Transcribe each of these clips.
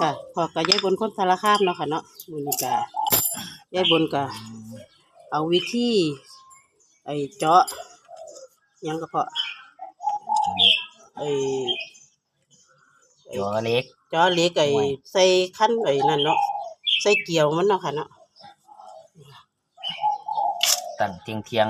ค่ะพอกับยายบนคนสารคามเนาะค่ะเนาะมือนี้กะยายบนกะเอาวิธีไอ้เจาะหยังก็พอไอ้จอเล็กเจาะเหล็กไอ้ไว้ใส่ขั้นไอ้นั่นเนาะใส่เกี่ยวมันเนาะค่ะเนาะตั้งเทียงเทียง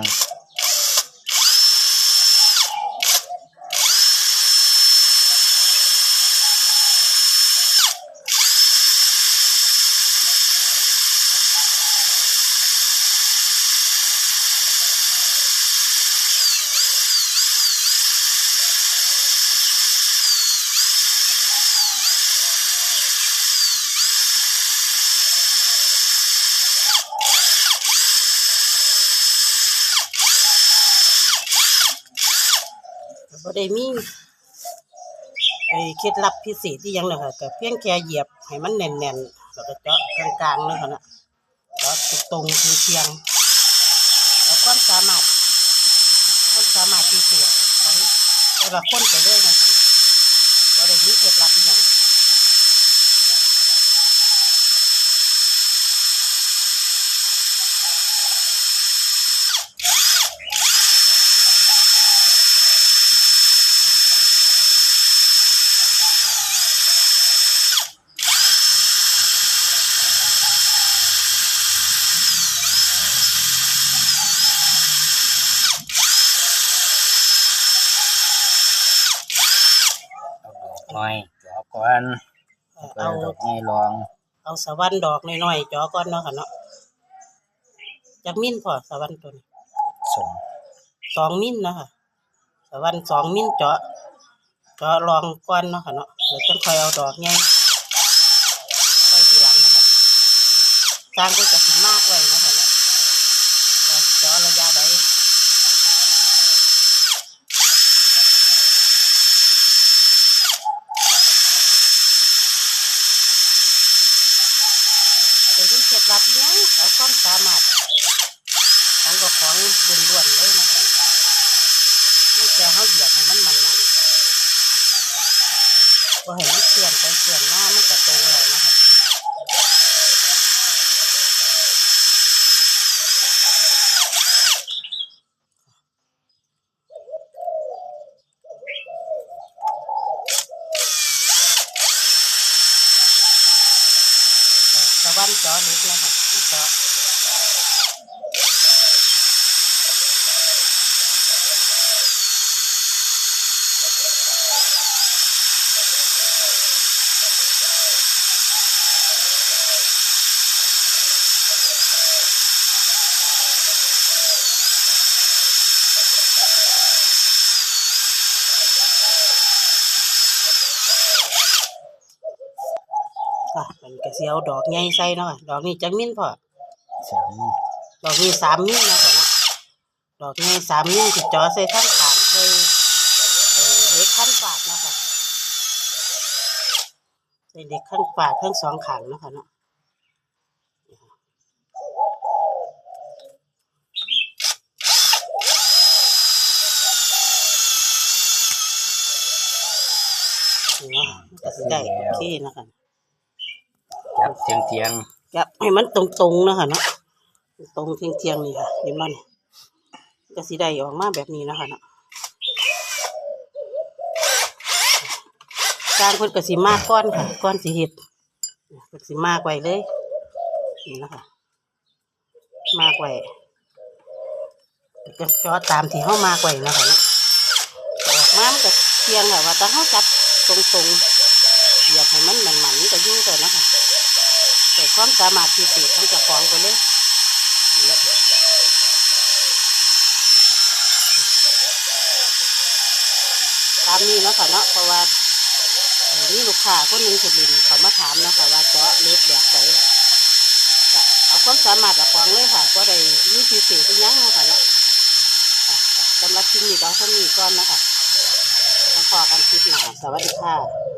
บ่ได้มีไอ้เคล็ดลับพิเศษที่ยังเลยค่ะก็เพียงแค่เหยียบให้มันแน่นๆแล้วก็เจาะกลางๆเลยค่ะนะเจาะตรงๆเทียงๆแล้วความสามารถความสามารถพิเศษของแต่ละคนไปเลยนะคะบ่ได้มีเคล็ดลับอย่าง น้อยจอก่อนเอ่อเอาเอาดอกนี้ลอง เอาสะวันดอกน้อยๆเจาะก่อนเนาะค่ะเนาะจักมิ้นพอสะวันตัวนี้ส่งสองมิ้นเนาะค่ะสะวันสองมิ้นเจาะเจาะรองก้อนเนาะค่ะเนาะเดี๋ยวจะค่อยเอาดอกไงไปที่หลังเนาะคะสร้างก็จะสิมากไว้เนาะค่ะเนาะว่าสิเจาะระยะใดเดี๋ยวนี้เค หลับเนี้ยเอาความสามารถของกับของล้วนๆเลยนะคะนี่แกเขาเหยียบให้มันมันมันพอเห็นมันเปลี่ยนไปเปลี่ยนมามันจะตรงเลยนะวันจอเล็กนะคะที่จอ ค่ะมันก็สิเอาดอกใหญ่ใส่เนาะค่ะดอกนี้จักมิ้นพอสามนิ้วดอกนี้สามมิ้นเนาะค่ะเนาะดอกใหญ่สามมิ้นสิจ่อใส่ข้างขางเคยเอ่อเล็กขั้นปากเนาะค่ะใส่เล็กขั้นปากทั้งสองขางเนาะค่ะเนาะนี่เนาะก็สิได้โอเคเนาะคะ จับเทียงเทียงจับให้มันตรงๆเนาะคะเนาะตรงเทียงๆนี่ค่ะเห็นบ่เนี่ยก็สิได้ออกมาแบบนี้เนาะคะเนาะจางเพิ่นก็สิมากก้อนค่ะก้อนสิเฮ็ดเพิ่นสิมากไว้เลยนี่นะคะมากไว้ก็จอตามที่เฮามากไว้เนาะคะเนาะออกมามันก็เทียงค่ะว่าแต่เฮาจับตรงๆเหยียบให้มันมันๆมันก็อยู่แต่นาะคะ แต่ความสามารถพิเศษของเจ้าของไปเลยตามนี้เนาะค่ะเนาะเพราะว่าเอ่ลูกค้าคนหนึ่งสุรินเขามาถามเนาะค่ะว่าเจาะเล็บแบบไหนเอาความสามารถกับของเลยค่ะก็ได้มีพิเศษเป็นยังเนาะค่ะเนาะสำหรับที่นี่ก็เอาเท่านี้ก่อนนะคะต้องขอกันคลิปหนาสวัสดีค่ะ